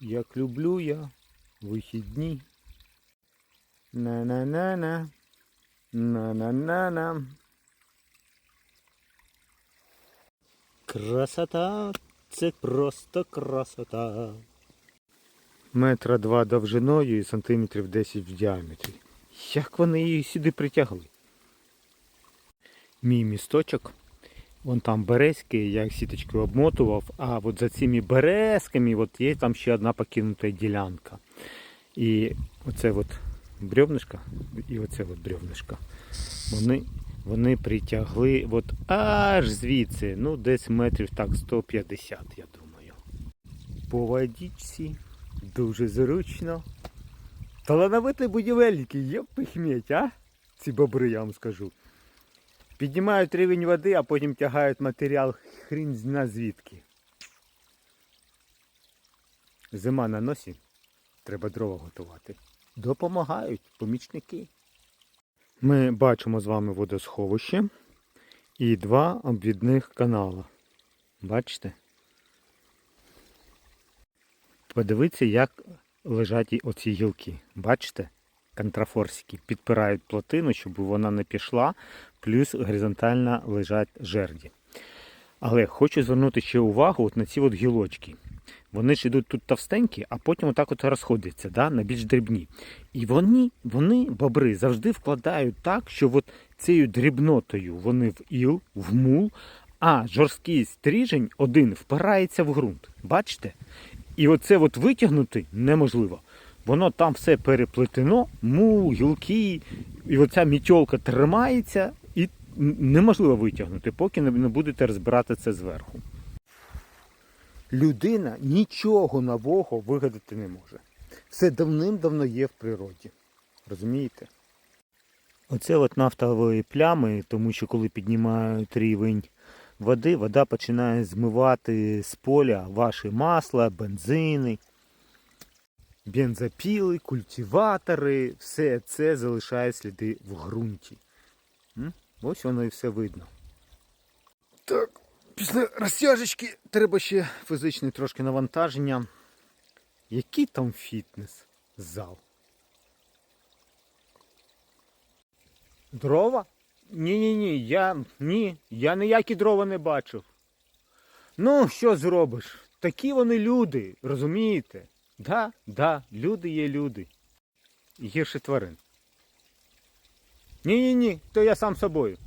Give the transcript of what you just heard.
Як люблю я вихідні. На-на-на-на. На-на-на-на. Красота, це просто красота. Метра два довжиною і сантиметрів 10 в діаметрі. Як вони її сюди притягли? Мій місточок. Вон там березки, я їх сіточкою обмотував, а от за цими березками от є там ще одна покинута ділянка. І оце от бревнишко, і оце от бревнишко. Вони, вони притягли от аж звідси, ну десь метрів так 150, я думаю. По водичці дуже зручно. Талановиті будівельники, є пихміть, а? Ці бобри, я вам скажу. Піднімають рівень води, а потім тягають матеріал хрін зна звідки. Зима на носі, треба дрова готувати. Допомагають помічники. Ми бачимо з вами водосховище і два обвідних канала. Бачите? Подивіться, як лежать оці гілки. Бачите? Контрафорсики підпирають плотину, щоб вона не пішла, плюс горизонтально лежать жерді. Але хочу звернути ще увагу от на ці от гілочки. Вони ж йдуть тут товстенькі, а потім отак от розходяться да, на більш дрібні. І вони, вони, бобри, завжди вкладають так, що от цією дрібнотою вони в іл, в мул, а жорсткий стріжень один впирається в ґрунт. Бачите? І оце от витягнути неможливо. Воно там все переплетено, мул, гілки, і оця мітьолка тримається, і неможливо витягнути, поки не будете розбирати це зверху. Людина нічого нового вигадати не може. Все давним-давно є в природі. Розумієте? Оце от нафтові плями, тому що коли піднімають рівень води, вода починає змивати з поля ваші масла, бензини, бензопіли, культиватори, все це залишає сліди в ґрунті. Ось воно і все видно. Так, після розтяжечки треба ще фізичне трошки навантаження. Який там фітнес зал? Дрова? Ні-ні-ні, я ні, я ніякі дрова не бачив. Ну, що зробиш? Такі вони люди, розумієте? Да, да, люди є люди. І Гірше тварин. Ні-ні-ні, то я сам собою.